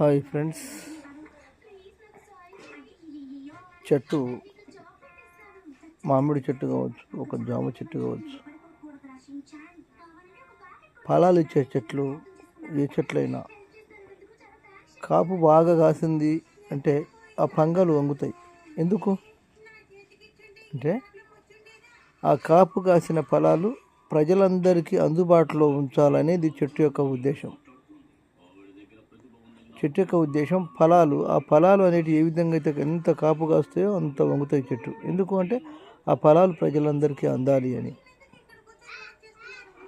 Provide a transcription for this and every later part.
Hi friends. చెట్టు మామిడి చెట్టు కావచ్చు ఒక జామ చెట్టు కావచ్చు. ఫలాలు ఇచ్చే చెట్లు ఏ చెట్లైనా. కాపు బాగా కాసింది అంటే ఆ పంగలు వంగుతాయి. ఎందుకు? అంటే ఆ కాపు కాసిన ఫలాలు ప్రజలందరికీ అందుబాటులో ఉంచాలనేది చెట్టు యొక్క ఉద్దేశం. చెట్టు యొక్క ఉద్దేశం ఫలాలు. ఆ ఫలాలు అనేటివి ఏ విధంగా అయితే ఎంత కాపు కాస్తాయో అంత వంగుతాయి చెట్టు. ఎందుకు అంటే ఆ ఫలాలు ప్రజలందరికీ అందాలి అని.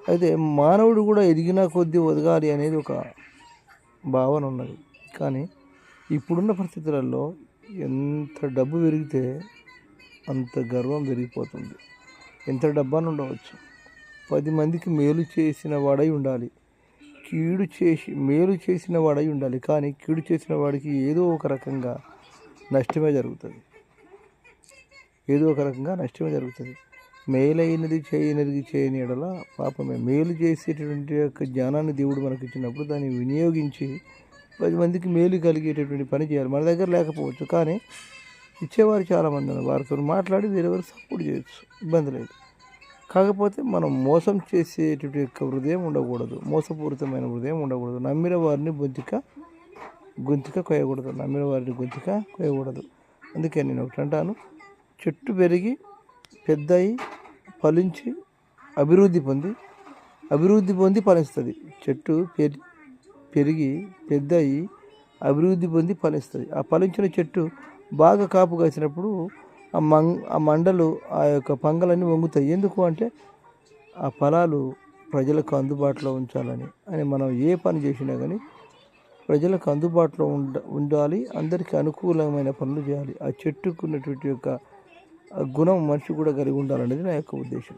అయితే మానవుడు కూడా ఎదిగిన కొద్దీ ఒదగాలి అనేది ఒక భావన ఉన్నది. కానీ ఇప్పుడున్న పరిస్థితులలో ఎంత డబ్బు పెరిగితే అంత గర్వం పెరిగిపోతుంది. ఎంత డబ్బాను ఉండవచ్చు. పది మందికి మేలు చేసిన వాడై ఉండాలి. కీడు చేసి మేలు చేసిన వాడై ఉండాలి. కానీ కీడు చేసిన వాడికి ఏదో ఒక రకంగా నష్టమే జరుగుతుంది. ఏదో ఒక రకంగా నష్టమే జరుగుతుంది. మేలైనది చేయనది చేయని ఎడల పాపమే. మేలు చేసేటటువంటి యొక్క జ్ఞానాన్ని దేవుడు మనకి ఇచ్చినప్పుడు దాన్ని వినియోగించి పది మందికి మేలు కలిగేటటువంటి పని చేయాలి. మన దగ్గర లేకపోవచ్చు. కానీ ఇచ్చేవారు చాలామంది ఉన్నారు. వారితో మాట్లాడి వేరెవరు సపోర్ట్ చేయొచ్చు? ఇబ్బంది లేదు. కాకపోతే మనం మోసం చేసేటువంటి యొక్క హృదయం ఉండకూడదు. మోసపూరితమైన హృదయం ఉండకూడదు. నమ్మిన వారిని బొంతిక గొంతిక కొయ్యకూడదు. నమ్మిన వారిని గొంతిక కొయ్యకూడదు. అందుకే నేను ఒకటి అంటాను. చెట్టు పెరిగి పెద్దయి ఫలించి అభివృద్ధి పొంది అభివృద్ధి పొంది ఫలిస్తుంది. చెట్టు పెరి పెరిగి పెద్దయి అభివృద్ధి పొంది ఫలిస్తుంది. ఆ ఫలించిన చెట్టు బాగా కాపు కాసినప్పుడు ఆ మం ఆ మండలు ఆ యొక్క పంగలన్నీ వంగుతాయి. ఎందుకు అంటే ఆ ఫలాలు ప్రజలకు అందుబాటులో ఉంచాలని అని మనం ఏ పని చేసినా కానీ ప్రజలకు అందుబాటులో ఉండ ఉండాలి. అందరికీ అనుకూలమైన పనులు చేయాలి. ఆ చెట్టుకున్నటువంటి యొక్క గుణం మనిషి కూడా కలిగి ఉండాలనేది నా యొక్క ఉద్దేశం.